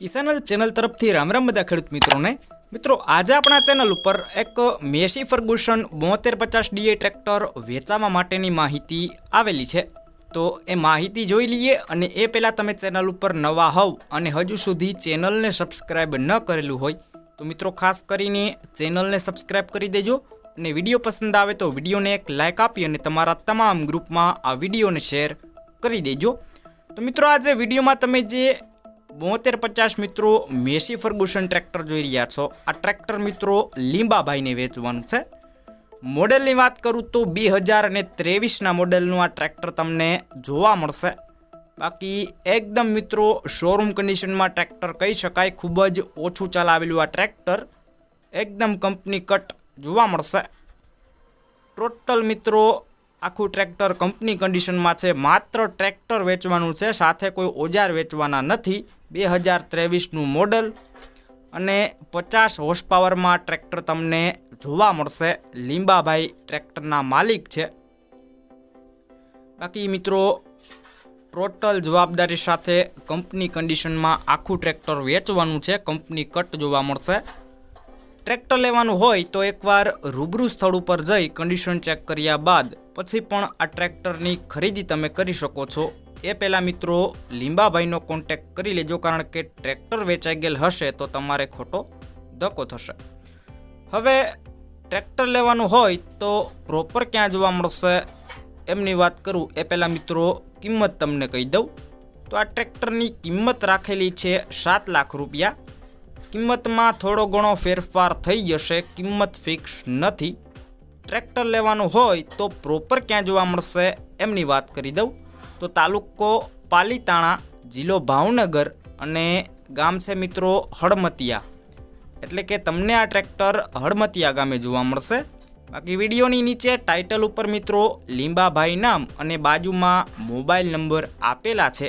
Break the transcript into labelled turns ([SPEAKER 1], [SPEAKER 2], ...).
[SPEAKER 1] કિસાનલ channel તરફથી રામ રામ બધા ખેડૂત મિત્રોને. મિત્રો, આજે આપણા ચેનલ ઉપર એક મેસી ફર્ગુસન બોતેર પચાસ ડીએ ટ્રેક્ટર વેચાવા માટેની માહિતી આવેલી છે. તો એ માહિતી જોઈ લઈએ અને એ પહેલાં તમે ચેનલ ઉપર નવા હોવ અને હજુ સુધી ચેનલને સબસ્ક્રાઈબ ન કરેલું હોય, તો મિત્રો ખાસ કરીને ચેનલને સબસ્ક્રાઈબ કરી દેજો અને વીડિયો પસંદ આવે તો વિડીયોને એક લાઇક આપી અને તમારા તમામ ગ્રુપમાં આ વિડીયોને શેર કરી દેજો. તો મિત્રો, આજે વિડીયોમાં તમે જે બોતેર પચાસ મિત્રો મેસી ફર્ગુસન ટ્રેક્ટર જોઈ રહ્યા છો. આ ટ્રેક્ટર મિત્રો લીંબાભાઈને વેચવાનું છે. મોડેલની વાત કરું તો બે હજાર અને ત્રેવીસના મોડેલનું આ ટ્રેક્ટર તમને જોવા મળશે. બાકી એકદમ મિત્રો શોરૂમ કન્ડિશનમાં ટ્રેક્ટર કહી શકાય, ખૂબ જ ઓછું ચલાવેલું આ ટ્રેક્ટર એકદમ કંપની કટ જોવા મળશે. ટોટલ મિત્રો આખું ટ્રેક્ટર કંપની કન્ડિશનમાં છે. માત્ર ટ્રેક્ટર વેચવાનું છે, સાથે કોઈ ઓજાર વેચવાના નથી. બે હજાર ત્રેવીસનું મોડલ અને પચાસ હોર્સ પાવરમાં ટ્રેક્ટર તમને જોવા મળશે. લીંબાભાઈ ટ્રેક્ટરના માલિક છે. બાકી મિત્રો, ટોટલ જવાબદારી સાથે કંપની કન્ડિશનમાં આખું ટ્રેક્ટર વેચવાનું છે. કંપની કટ જોવા મળશે. ટ્રેક્ટર લેવાનું હોય તો એકવાર રૂબરૂ સ્થળ ઉપર જઈ કન્ડિશન ચેક કર્યા બાદ પછી પણ આ ટ્રેક્ટરની ખરીદી તમે કરી શકો છો. એ પહેલાં મિત્રો લીંબાભાઈનો કોન્ટેક કરી લેજો કારણ કે ટ્રેક્ટર વેચાઈ ગયેલ હશે તો તમારે ખોટો ધક્કો થશે. હવે ટ્રેક્ટર લેવાનું હોય તો પ્રોપર ક્યાં જોવા મળશે એમની વાત કરું. એ પહેલાં મિત્રો કિંમત તમને કહી દઉં. તો આ ટ્રેક્ટરની કિંમત રાખેલી છે સાત લાખ રૂપિયા. કિંમતમાં થોડો ઘણો ફેરફાર થઈ જશે, કિંમત ફિક્સ નથી. ટ્રેક્ટર લેવાનું હોય તો પ્રોપર ક્યાં જોવા મળશે એમની વાત કરી દઉં. તો તાલુકો પાલીતાણા, જિલ્લો ભાવનગર અને ગામ છે મિત્રો હળમતિયા. એટલે કે તમને આ ટ્રેક્ટર હળમતિયા ગામે જોવા મળશે. બાકી વિડીયોની નીચે ટાઇટલ ઉપર મિત્રો લીંબાભાઈ નામ અને બાજુમાં મોબાઈલ નંબર આપેલા છે.